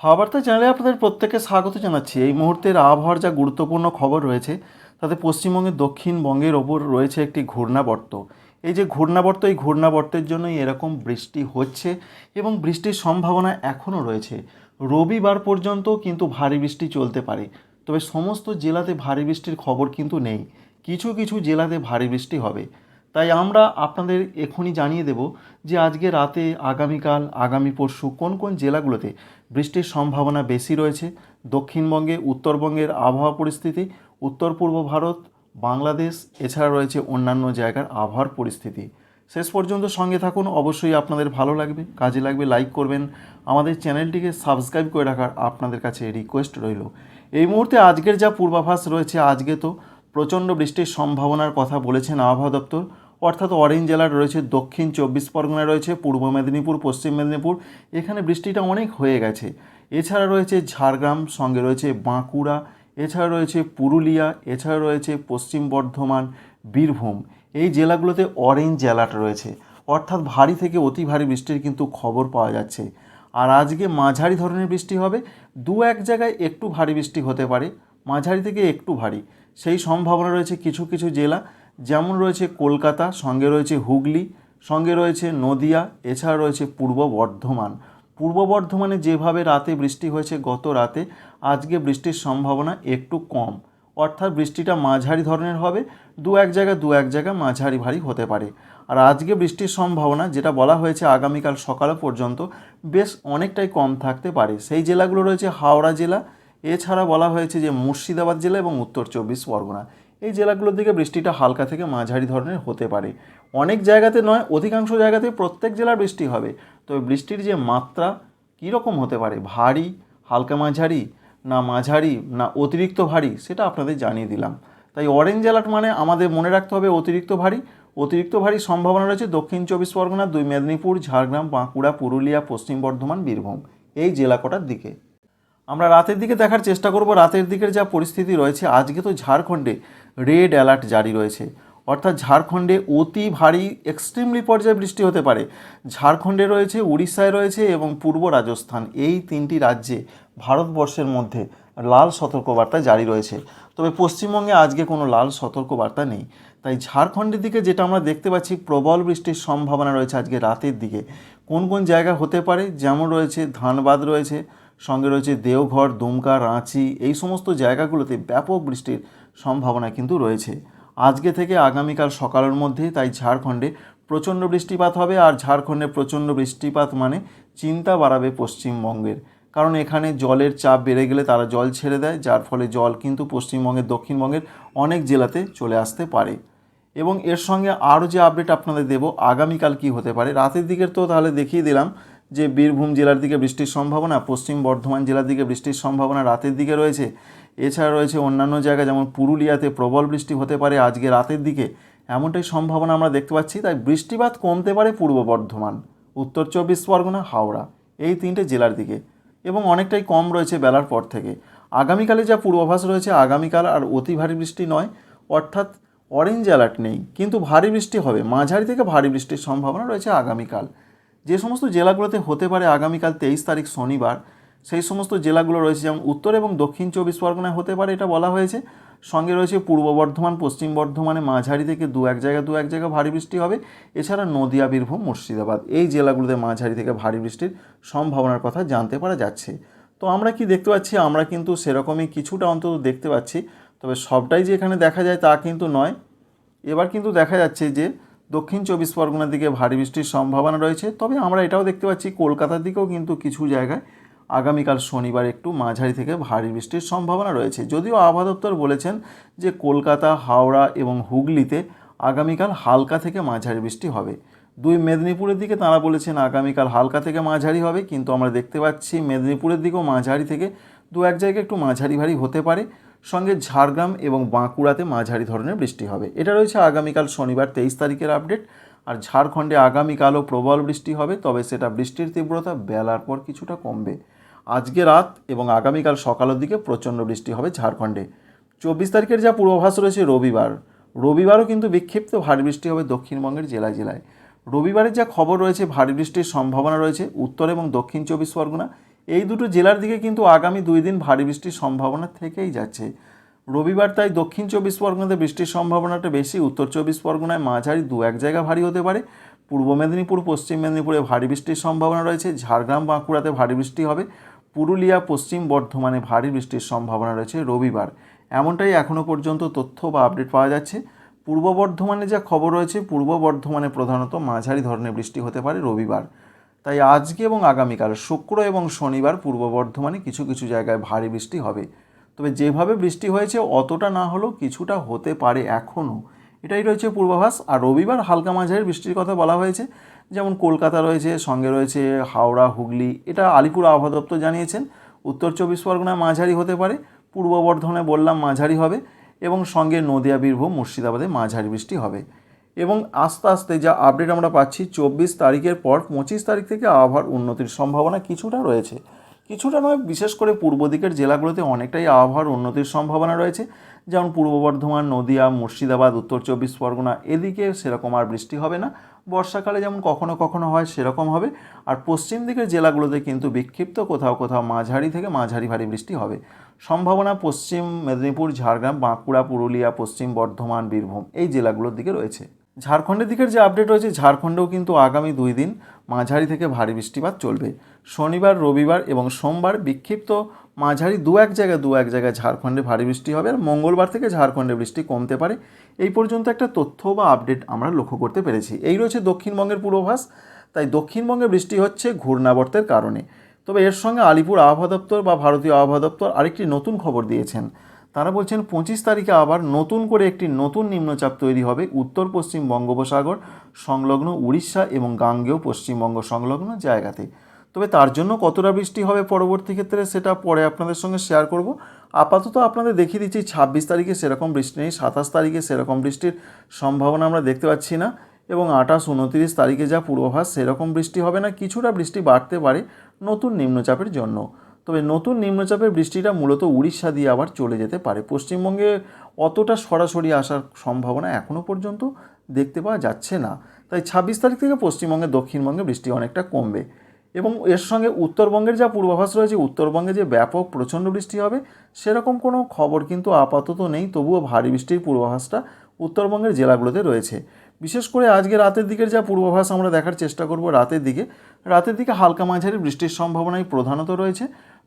হাওয়াবার্তা চ্যানেলে আপনাদের প্রত্যেককে স্বাগত জানাচ্ছি। এই মুহূর্তের আবহাওয়ার যা গুরুত্বপূর্ণ খবর রয়েছে, তাতে পশ্চিমবঙ্গের দক্ষিণবঙ্গের ওপর রয়েছে একটি ঘূর্ণাবর্ত। এই যে ঘূর্ণাবর্ত, এই ঘূর্ণাবর্তের জন্যই এরকম বৃষ্টি হচ্ছে এবং বৃষ্টির সম্ভাবনা এখনও রয়েছে। রবিবার পর্যন্ত কিন্তু ভারী বৃষ্টি চলতে পারে। তবে সমস্ত জেলাতে ভারী বৃষ্টির খবর কিন্তু নেই। কিছু কিছু জেলাতে ভারী বৃষ্টি হবে। তাই আমরা আপনাদের এখনই জানিয়ে দেব যে আজকে রাতে, আগামীকাল, আগামী পরশু কোন কোন জেলাগুলোতে বৃষ্টির সম্ভাবনা বেশি রয়েছে। দক্ষিণবঙ্গে, উত্তরবঙ্গের আবহাওয়া পরিস্থিতি উত্তর পূর্ব ভারত, বাংলাদেশ, এছাড়া রয়েছে অন্যান্য জায়গার আবহাওয়ার পরিস্থিতি। শেষ পর্যন্ত সঙ্গে থাকুন, অবশ্যই আপনাদের ভালো লাগবে, কাজে লাগবে লাইক করবেন। আমাদের চ্যানেলটিকে সাবস্ক্রাইব করে রাখার আপনাদের কাছে রিকোয়েস্ট রইল। এই মুহূর্তে আজকের যা পূর্বাভাস রয়েছে, আজকে তো প্রচণ্ড বৃষ্টির সম্ভাবনার কথা বলেছেন আবহাওয়া দপ্তর। অর্থাৎ অরেঞ্জ জেলার রয়েছে, দক্ষিণ চব্বিশ পরগনা রয়েছে, পূর্ব মেদিনীপুর, পশ্চিম মেদিনীপুর, এখানে বৃষ্টিটা অনেক হয়ে গেছে। এছাড়া রয়েছে ঝাড়গ্রাম, সঙ্গে রয়েছে বাঁকুড়া, এছাড়া রয়েছে পুরুলিয়া, এছাড়া রয়েছে পশ্চিম বর্ধমান, বীরভূম। এই জেলাগুলোতে অরেঞ্জ অ্যালার্ট রয়েছে। অর্থাৎ ভারী থেকে অতি ভারী বৃষ্টির কিন্তু খবর পাওয়া যাচ্ছে। আর আজকে মাঝারি ধরনের বৃষ্টি হবে। দু এক জায়গায় একটু ভারী বৃষ্টি হতে পারে, মাঝারি থেকে একটু ভারী। সেই সম্ভাবনা রয়েছে কিছু কিছু জেলা। যেমন রয়েছে কলকাতা, সঙ্গে রয়েছে হুগলি, সঙ্গে রয়েছে নদিয়া, এছাড়া রয়েছে পূর্ব বর্ধমান। পূর্ব বর্ধমানে যেভাবে রাতে বৃষ্টি হয়েছে, গত রাতে আজকে বৃষ্টির সম্ভাবনা একটু কম। অর্থাৎ বৃষ্টিটা মাঝারি ধরনের হবে, দু এক জায়গায় দু এক জায়গায় মাঝারি ভারী হতে পারে। আর আজকে বৃষ্টির সম্ভাবনা, যেটা বলা হয়েছে আগামীকাল সকাল পর্যন্ত, বেশ অনেকটাই কম থাকতে পারে। সেই জেলাগুলো রয়েছে হাওড়া জেলা, এছাড়া বলা হয়েছে যে মুর্শিদাবাদ জেলা এবং উত্তর চব্বিশ পরগনা। এই জেলাগুলোর দিকে বৃষ্টিটা হালকা থেকে মাঝারি ধরনের হতে পারে। অনেক জায়গাতে নয়, অধিকাংশ জায়গাতে প্রত্যেক জেলার বৃষ্টি হবে। তবে বৃষ্টির যে মাত্রা কীরকম হতে পারে? ভারী, হালকা মাঝারি, না মাঝারি, না অতিরিক্ত ভারী, সেটা আপনাদের জানিয়ে দিলাম। তাই অরেঞ্জ অ্যালার্ট মানে আমাদের মনে রাখতে হবে অতিরিক্ত ভারী। অতিরিক্ত ভারী সম্ভাবনা রয়েছে দক্ষিণ চব্বিশ পরগনা, দুই মেদিনীপুর, ঝাড়গ্রাম, বাঁকুড়া, পুরুলিয়া, পশ্চিম বর্ধমান, বীরভূম। এই জেলা কটার দিকে? আমরা রাতের দিকে দেখার চেষ্টা করব। রাতের দিকের যা পরিস্থিতি রয়েছে, আজকে তো ঝাড়খণ্ডে রেড অ্যালার্ট জারি রয়েছে। অর্থাৎ ঝাড়খণ্ডে অতি ভারী, এক্সট্রিমলি পর্যায়ে বৃষ্টি হতে পারে। ঝাড়খণ্ডে রয়েছে, উড়িষ্যায় রয়েছে এবং পূর্ব রাজস্থান। এই তিনটি রাজ্যে ভারতবর্ষের মধ্যে লাল সতর্কবার্তা জারি রয়েছে। তবে পশ্চিমবঙ্গে আজকে কোনো লাল সতর্কবার্তা নেই। তাই ঝাড়খণ্ডের দিকে যেটা আমরা দেখতে পাচ্ছি, প্রবল বৃষ্টির সম্ভাবনা রয়েছে আজকে রাতের দিকে। কোন কোন জায়গা হতে পারে? যেমন রয়েছে, ধানবাদ রয়েছে সঙ্গে রয়েছে দেওঘর, দুমকা, রাঁচি, এই সমস্ত জায়গাগুলোতে ব্যাপক বৃষ্টির সম্ভাবনা কিন্তু রয়েছে। আজকে থেকে আগামীকাল সকালের মধ্যে তাই ঝাড়খণ্ডে প্রচণ্ড বৃষ্টিপাত হবে, আর ঝাড়খণ্ডে প্রচণ্ড বৃষ্টিপাত মানে চিন্তা বাড়াবে পশ্চিমবঙ্গের। কারণ এখানে জলের চাপ বেড়ে গেলে তারা জল ছেড়ে দেয়, যার ফলে জল কিন্তু পশ্চিমবঙ্গের, দক্ষিণবঙ্গের অনেক জেলাতে চলে আসতে পারে। এবং এর সঙ্গে আরও যে আপডেট আপনাদের দেব, আগামীকাল কি হতে পারে, রাতের দিকের তো তাহলে দেখিয়ে দিলাম। যে বীরভূম জেলার দিকে বৃষ্টির সম্ভাবনা, পশ্চিম বর্ধমান জেলার দিকে বৃষ্টির সম্ভাবনা রাতের দিকে রয়েছে। এছাড়া রয়েছে অন্যান্য জায়গায় যেমন পুরুলিয়াতে প্রবল বৃষ্টি হতে পারে আজকে রাতের দিকে। এমনটাই সম্ভাবনা আমরা দেখতে পাচ্ছি, তাই বৃষ্টিপাত কমতে পারে পূর্ব বর্ধমান, উত্তর চব্বিশ পরগনা, হাওড়া, এই তিনটে জেলার দিকে। এবং অনেকটাই কম রয়েছে বেলার পর থেকে। আগামীকালে যা পূর্বাভাস রয়েছে, আগামীকাল আর অতি ভারী বৃষ্টি নয়, অর্থাৎ অরেঞ্জ অ্যালার্ট নেই। কিন্তু ভারী বৃষ্টি হবে, মাঝারি থেকে ভারী বৃষ্টির সম্ভাবনা রয়েছে আগামীকাল। যে সমস্ত জেলাগুলোতে হতে পারে আগামীকাল তেইশ তারিখ শনিবার, সেই সমস্ত জেলাগুলো রয়েছে, যেমন উত্তর এবং দক্ষিণ চব্বিশ পরগনায় হতে পারে এটা বলা হয়েছে। সঙ্গে রয়েছে পূর্ব বর্ধমান, পশ্চিম বর্ধমানে মাঝারি থেকে দু এক জায়গা দু এক জায়গা ভারী বৃষ্টি হবে। এছাড়া নদিয়া, বীরভূম, মুর্শিদাবাদ, এই জেলাগুলোতে মাঝারি থেকে ভারী বৃষ্টির সম্ভাবনার কথা জানতে পারা যাচ্ছে। তো আমরা কি দেখতে পাচ্ছি? আমরা কিন্তু সেরকমই কিছুটা অন্তত দেখতে পাচ্ছি। তবে সবটাই যে এখানে দেখা যায় তা কিন্তু নয়। এবার কিন্তু দেখা যাচ্ছে যে দক্ষিণ চব্বিশ পরগনার দিকে ভারী বৃষ্টির সম্ভাবনা রয়েছে। তবে আমরা এটাও দেখতে পাচ্ছি, কলকাতার দিকেও কিন্তু কিছু জায়গায় আগামীকাল শনিবার একটু মাঝারি থেকে ভারী বৃষ্টির সম্ভাবনা রয়েছে। যদিও আবহাওয়া দপ্তর বলেছেন যে কলকাতা, হাওড়া এবং হুগলিতে আগামীকাল হালকা থেকে মাঝারি বৃষ্টি হবে। দুই মেদিনীপুরের দিকে তারা বলেছেন আগামীকাল হালকা থেকে মাঝারি হবে, কিন্তু আমরা দেখতে পাচ্ছি মেদিনীপুরের দিকেও মাঝারি থেকে দু এক জায়গায় একটু মাঝারি ভারী হতে পারে। সঙ্গে ঝাড়গ্রাম এবং বাঁকুড়াতে মাঝারি ধরনের বৃষ্টি হবে। এটা রয়েছে আগামীকাল শনিবার তেইশ তারিখের আপডেট। আর ঝাড়খণ্ডে আগামীকালও প্রবল বৃষ্টি হবে, তবে সেটা বৃষ্টির তীব্রতা বেলার পর কিছুটা কমবে। আজকে রাত এবং আগামীকাল সকালের দিকে প্রচণ্ড বৃষ্টি হবে ঝাড়খণ্ডে। চব্বিশ তারিখের যা পূর্বাভাস রয়েছে রবিবার। রবিবারও কিন্তু বিক্ষিপ্ত ভারী বৃষ্টি হবে দক্ষিণবঙ্গের জেলায় জেলায়। রবিবারের যা খবর রয়েছে, ভারী বৃষ্টির সম্ভাবনা রয়েছে উত্তর এবং দক্ষিণ চব্বিশ পরগনা। এই দুটো জেলার দিকে কিন্তু আগামী দুই দিন ভারী বৃষ্টির সম্ভাবনা থেকেই যাচ্ছে। রবিবার তাই দক্ষিণ চব্বিশ পরগনাতে বৃষ্টির সম্ভাবনাটা বেশি, উত্তর চব্বিশ পরগনায় মাঝারি দু এক জায়গা ভারী হতে পারে। পূর্ব মেদিনীপুর, পশ্চিম মেদিনীপুরে ভারী বৃষ্টির সম্ভাবনা রয়েছে। ঝাড়গ্রাম, বাঁকুড়াতে ভারী বৃষ্টি হবে। পুরুলিয়া, পশ্চিম বর্ধমানে ভারী বৃষ্টির সম্ভাবনা রয়েছে রবিবার। এমনটাই এখনও পর্যন্ত তথ্য বা আপডেট পাওয়া যাচ্ছে। পূর্ব বর্ধমানে যা খবর রয়েছে, পূর্ব বর্ধমানে প্রধানত মাঝারি ধরনের বৃষ্টি হতে পারে রবিবার। তাই আজকে এবং আগামীকাল, শুক্র এবং শনিবার পূর্ব বর্ধমানে কিছু কিছু জায়গায় ভারী বৃষ্টি হবে। তবে যেভাবে বৃষ্টি হয়েছে, অতটা না হলেও কিছুটা হতে পারে এখনও এটাই রয়েছে পূর্বাভাস। আর রবিবার হালকা মাঝারি বৃষ্টির কথা বলা হয়েছে। যেমন কলকাতা রয়েছে, সঙ্গে রয়েছে হাওড়া, হুগলি। এটা আলিপুর আবহাওয়া দপ্তর জানিয়েছেন। উত্তর চব্বিশ পরগনায় মাঝারি হতে পারে। পূর্ব বর্ধমানে বললাম মাঝারি হবে এবং সঙ্গে নদিয়া, বীরভূম, মুর্শিদাবাদে মাঝারি বৃষ্টি হবে। এবং আস্তে আস্তে যা আপডেট আমরা পাচ্ছি, চব্বিশ তারিখের পর পঁচিশ তারিখ থেকে আবহাওয়ার উন্নতির সম্ভাবনা কিছুটা রয়েছে। কিছুটা নয়, বিশেষ করে পূর্ব দিকের জেলাগুলোতে অনেকটাই আবহাওয়ার উন্নতির সম্ভাবনা রয়েছে। যেমন পূর্ব বর্ধমান, নদিয়া, মুর্শিদাবাদ, উত্তর চব্বিশ পরগনা, এদিকে সেরকম আর বৃষ্টি হবে না। বর্ষাকালে যেমন কখনো কখনো হয়, সেরকম হবে। আর পশ্চিম দিকের জেলাগুলোতে কিন্তু বিক্ষিপ্ত কোথাও কোথাও মাঝারি থেকে মাঝারি ভারী বৃষ্টি হবে। সম্ভাবনা পশ্চিম মেদিনীপুর, ঝাড়গ্রাম, বাঁকুড়া, পুরুলিয়া, পশ্চিম বর্ধমান, বীরভূম এই জেলাগুলোর দিকে রয়েছে। ঝাড়খণ্ডের দিকের যে আপডেট রয়েছে, ঝাড়খণ্ডেও কিন্তু আগামী দুই দিন মাঝারি থেকে ভারী বৃষ্টিপাত চলবে। শনিবার, রবিবার এবং সোমবার বিক্ষিপ্ত মাঝারি দু এক জায়গায় দু এক জায়গায় ঝাড়খণ্ডে ভারী বৃষ্টি হবে আর মঙ্গলবার থেকে ঝাড়খণ্ডে বৃষ্টি কমতে পারে। এই পর্যন্ত একটা তথ্য বা আপডেট আমরা লক্ষ্য করতে পেরেছি। এই রয়েছে দক্ষিণবঙ্গের পূর্বাভাস। তাই দক্ষিণবঙ্গে বৃষ্টি হচ্ছে ঘূর্ণাবর্তের কারণে। তবে এর সঙ্গে আলিপুর আবহাওয়া দপ্তর বা ভারতীয় আবহাওয়া দপ্তর আরেকটি নতুন খবর দিয়েছেন। তারা বলছেন পঁচিশ তারিখে আবার নতুন করে একটি নতুন নিম্নচাপ তৈরি হবে। উত্তর, পশ্চিম বঙ্গোপসাগর সংলগ্ন উড়িষ্যা এবং গাঙ্গেয় পশ্চিমবঙ্গ সংলগ্ন জায়গাতে। তবে তার জন্য কতটা বৃষ্টি হবে পরবর্তী ক্ষেত্রে সেটা পরে আপনাদের সঙ্গে শেয়ার করব। আপাতত আপনাদের দেখিয়ে দিচ্ছি ছাব্বিশ তারিখে সেরকম বৃষ্টি নেই, সাতাশ তারিখে সেরকম বৃষ্টির সম্ভাবনা আমরা দেখতে পাচ্ছি না এবং আঠাশ, উনতিরিশ তারিখে যা পূর্বাভাস সেরকম বৃষ্টি হবে না, কিছুটা বৃষ্টি বাড়তে পারে নতুন নিম্নচাপের জন্য। তবে নতুন নিম্নচাপের বৃষ্টিটা মূলত উড়িষ্যা দিয়ে আবার চলে যেতে পারে। পশ্চিমবঙ্গে অতটা সরাসরি আসার সম্ভাবনা এখনও পর্যন্ত দেখতে পাওয়া যাচ্ছে না। তাই ছাব্বিশ তারিখ থেকে পশ্চিমবঙ্গে দক্ষিণবঙ্গে বৃষ্টি অনেকটা কমবে এবং এর সঙ্গে উত্তরবঙ্গের যা পূর্বাভাস রয়েছে, উত্তরবঙ্গে যে ব্যাপক প্রচণ্ড বৃষ্টি হবে, সেরকম কোনো খবর কিন্তু আপাতত নেই। তবুও ভারী বৃষ্টির পূর্বাভাসটা উত্তরবঙ্গের জেলাগুলোতে রয়েছে। বিশেষ করে আজকে রাতের দিকের যা পূর্বাভাস আমরা দেখার চেষ্টা করব রাতের দিকে। রাতের দিকে হালকা মাঝারি বৃষ্টির সম্ভাবনাই প্রধানত রয়েছে।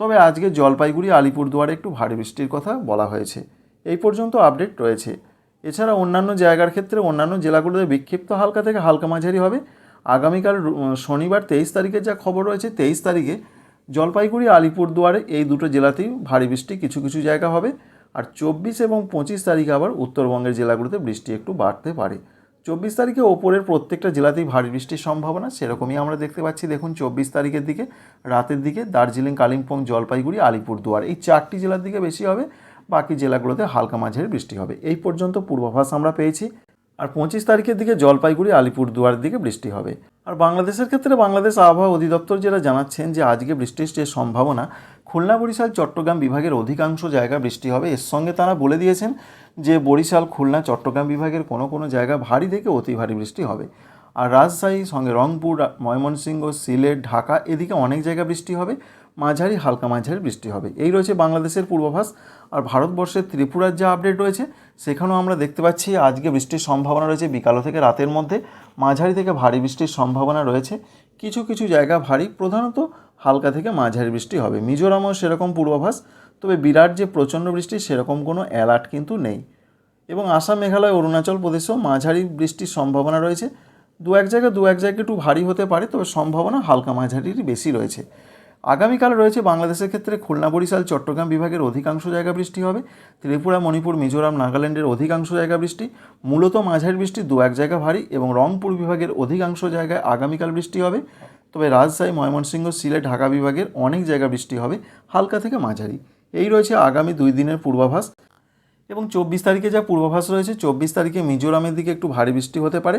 তবে আজকে জলপাইগুড়ি, আলিপুরদুয়ারে একটু ভারী বৃষ্টির কথা বলা হয়েছে। এই পর্যন্ত আপডেট রয়েছে। এছাড়া অন্যান্য জায়গার ক্ষেত্রে অন্যান্য জেলাগুলোতে বিক্ষিপ্ত হালকা থেকে হালকা মাঝারি হবে। আগামীকাল শনিবার তেইশ তারিখে যা খবর রয়েছে, তেইশ তারিখে জলপাইগুড়ি, আলিপুরদুয়ারে এই দুটো জেলাতেই ভারী বৃষ্টি কিছু কিছু জায়গা হবে। আর চব্বিশ এবং পঁচিশ তারিখে আবার উত্তরবঙ্গের জেলাগুলোতে বৃষ্টি একটু বাড়তে পারে। চব্বিশ তারিখে ওপরের প্রত্যেকটা জেলাতেই ভারী বৃষ্টির সম্ভাবনা, সেরকমই আমরা দেখতে পাচ্ছি। দেখুন, চব্বিশ তারিখের দিকে, রাতের দিকে দার্জিলিং, কালিম্পং, জলপাইগুড়ি, আলিপুরদুয়ার, এই চারটি জেলার দিকে বেশি হবে, বাকি জেলাগুলোতে হালকা মাঝের বৃষ্টি হবে। এই পর্যন্ত পূর্বাভাস আমরা পেয়েছি। আর পঁচিশ তারিখের দিকে জলপাইগুড়ি আলিপুরদুয়ারের দিকে বৃষ্টি হবে। আর বাংলাদেশের ক্ষেত্রে বাংলাদেশ আবহাওয়া অধিদপ্তর যেটা জানাচ্ছেন যে আজকে বৃষ্টির যে সম্ভাবনা খুলনা বরিশাল, চট্টগ্রাম বিভাগের অধিকাংশ জায়গা বৃষ্টি হবে। এর সঙ্গে তারা বলে দিয়েছেন যে, বরিশাল, খুলনা, চট্টগ্রাম বিভাগের কোনো কোনো জায়গা ভারী থেকে অতি ভারী বৃষ্টি হবে। আর রাজশাহী, সঙ্গে রংপুর, ময়মনসিংহ, সিলেট, ঢাকা এদিকে অনেক জায়গা বৃষ্টি হবে। মাঝারি, হালকা মাঝারি বৃষ্টি হবে। এই রয়েছে বাংলাদেশের পূর্বাভাস। আর ভারতবর্ষের ত্রিপুরার যা আপডেট রয়েছে, সেখানেও আমরা দেখতে পাচ্ছি আজকে বৃষ্টির সম্ভাবনা রয়েছে বিকাল থেকে রাতের মধ্যে। মাঝারি থেকে ভারী বৃষ্টির সম্ভাবনা রয়েছে। কিছু কিছু জায়গা ভারী, প্রধানত হালকা থেকে মাঝারি বৃষ্টি হবে। মিজোরামও সেরকম পূর্বাভাস, তবে বিরাট যে প্রচণ্ড বৃষ্টি, সেরকম কোনো অ্যালার্ট কিন্তু নেই। এবং আসাম, মেঘালয়, অরুণাচল প্রদেশেও মাঝারি বৃষ্টির সম্ভাবনা রয়েছে। দু এক জায়গায় দু এক জায়গায় একটু ভারী হতে পারে, তবে সম্ভাবনা হালকা মাঝারির বেশি রয়েছে। আগামীকাল রয়েছে বাংলাদেশের ক্ষেত্রে খুলনা, বরিশাল, চট্টগ্রাম বিভাগের অধিকাংশ জায়গা বৃষ্টি হবে। ত্রিপুরা, মণিপুর, মিজোরাম, নাগাল্যান্ডের অধিকাংশ জায়গা বৃষ্টি। মূলত মাঝারি বৃষ্টি দু এক জায়গা ভারী এবং রংপুর বিভাগের অধিকাংশ জায়গায় আগামীকাল বৃষ্টি হবে। তবে রাজশাহী, ময়মনসিংহ, সিলেট, ঢাকা বিভাগের অনেক জায়গা বৃষ্টি হবে হালকা থেকে মাঝারি। এই রয়েছে আগামী দুই দিনের পূর্বাভাস এবং চব্বিশ তারিখে যা পূর্বাভাস রয়েছে, চব্বিশ তারিখে মিজোরামের দিকে একটু ভারী বৃষ্টি হতে পারে।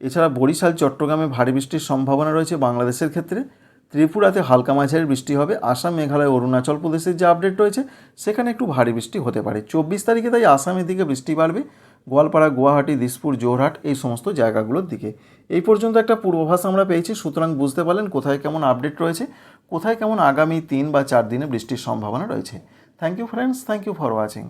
এছাড়া বরিশাল, চট্টগ্রামে ভারী বৃষ্টির সম্ভাবনা রয়েছে বাংলাদেশের ক্ষেত্রে। ত্রিপুরাতে হালকা মাঝারি বৃষ্টি হবে। আসাম, মেঘালয়, অরুণাচল প্রদেশের যে আপডেট রয়েছে, সেখানে একটু ভারী বৃষ্টি হতে পারে। চব্বিশ তারিখে তাই আসামের দিকে বৃষ্টি বাড়বে। গোয়ালপাড়া, গুয়াহাটি, দিসপুর, জোরহাট এই সমস্ত জায়গাগুলোর দিকে। এই পর্যন্ত একটা পূর্বাভাস আমরা পেয়েছি। সুতরাং বুঝতে পারলেন কোথায় কেমন আপডেট রয়েছে, কোথায় কেমন আগামী তিন বা চার দিনে বৃষ্টির সম্ভাবনা রয়েছে। Thank you friends thank you for watching